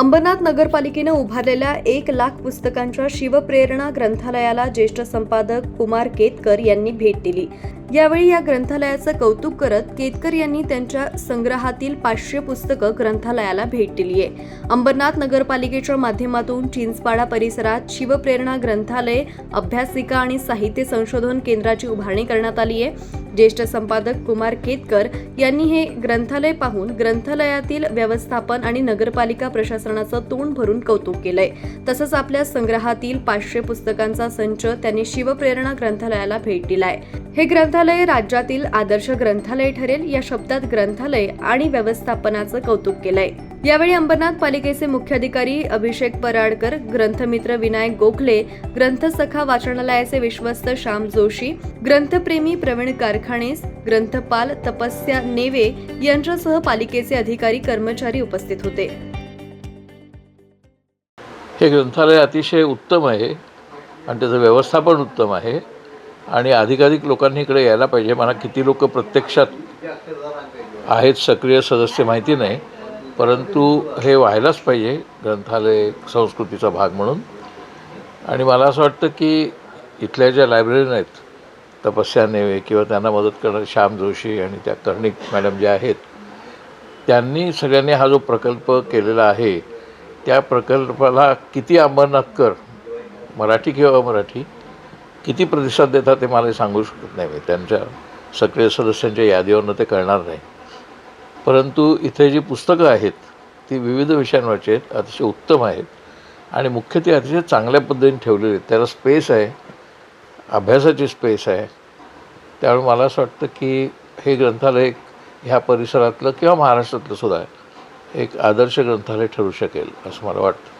अंबरनाथ नगरपालिकेनं उभारलेल्या एक लाख पुस्तकांच्या शिवप्रेरणा ग्रंथालयाला ज्येष्ठ संपादक कुमार केतकर यांनी भेट दिली. यावेळी या ग्रंथालयाचं कौतुक करत केतकर यांनी त्यांच्या संग्रहातील पाचशे पुस्तकं ग्रंथालयाला भेट दिली आहे. अंबरनाथ नगरपालिकेच्या माध्यमातून चिंचपाडा परिसरात शिवप्रेरणा ग्रंथालय अभ्यासिका आणि साहित्य संशोधन केंद्राची उभारणी करण्यात आली आहे. ज्येष्ठ संपादक कुमार केतकर यांनी हे ग्रंथालय पाहून ग्रंथालयातील व्यवस्थापन आणि नगरपालिका प्रशासनाचं तोंड भरून कौतुक केलंय. तसंच आपल्या संग्रहातील पाचशे पुस्तकांचा संच त्यांनी शिवप्रेरणा ग्रंथालयाला भेट दिलाय. हे ग्रंथालय राज्यातील आदर्श ग्रंथालय ठरेल या शब्दात ग्रंथालय आणि व्यवस्थापनाचं कौतुक केलंय. यावेळी अंबरनाथ पालिकेचे मुख्याधिकारी अभिषेक पराडकर ग्रंथमित्र विनायक गोखले ग्रंथसखा वाचनालयाचे विश्वस्त श्याम जोशी ग्रंथप्रेमी प्रवीण कारखाणेस ग्रंथपाल तपस्या नेवे यांच्यासह पालिकेचे अधिकारी कर्मचारी उपस्थित होते. हे ग्रंथालय अतिशय उत्तम आहे आणि त्याचं व्यवस्थापन उत्तम आहे. आणि अधिकाधिक लोकांनी इकडे यायला पाहिजे. मला किती लोक प्रत्यक्षात आहेत सक्रिय सदस्य माहिती नाही. परंतु हे व्हायलाच पाहिजे ग्रंथालय संस्कृतीचा भाग म्हणून. आणि मला असं वाटतं की इथल्या ज्या लायब्ररीन आहेत तपस्या नेवे किंवा त्यांना मदत करणारे श्याम जोशी आणि त्या कर्णिक मॅडम ज्या आहेत त्यांनी सगळ्यांनी हा जो प्रकल्प केलेला आहे त्या प्रकल्पाला किती अंबरनाथकर मराठी किंवा अमराठी किती प्रतिसाद देतात ते मला सांगू शकत नाही मी. त्यांच्या सक्रिय सदस्यांच्या यादीवरनं ते कळणार नाही. परंतु इथे जी पुस्तकं आहेत ती विविध विषयांवरची आहेत अतिशय उत्तम आहेत. आणि मुख्य ती अतिशय चांगल्या पद्धतीने ठेवलेली आहेत. त्याला स्पेस आहे अभ्यासाची स्पेस आहे. त्यामुळे मला असं वाटतं की हे ग्रंथालय ह्या परिसरातलं किंवा महाराष्ट्रातलं सुद्धा एक आदर्श ग्रंथालय ठरू शकेल असं मला वाटतं.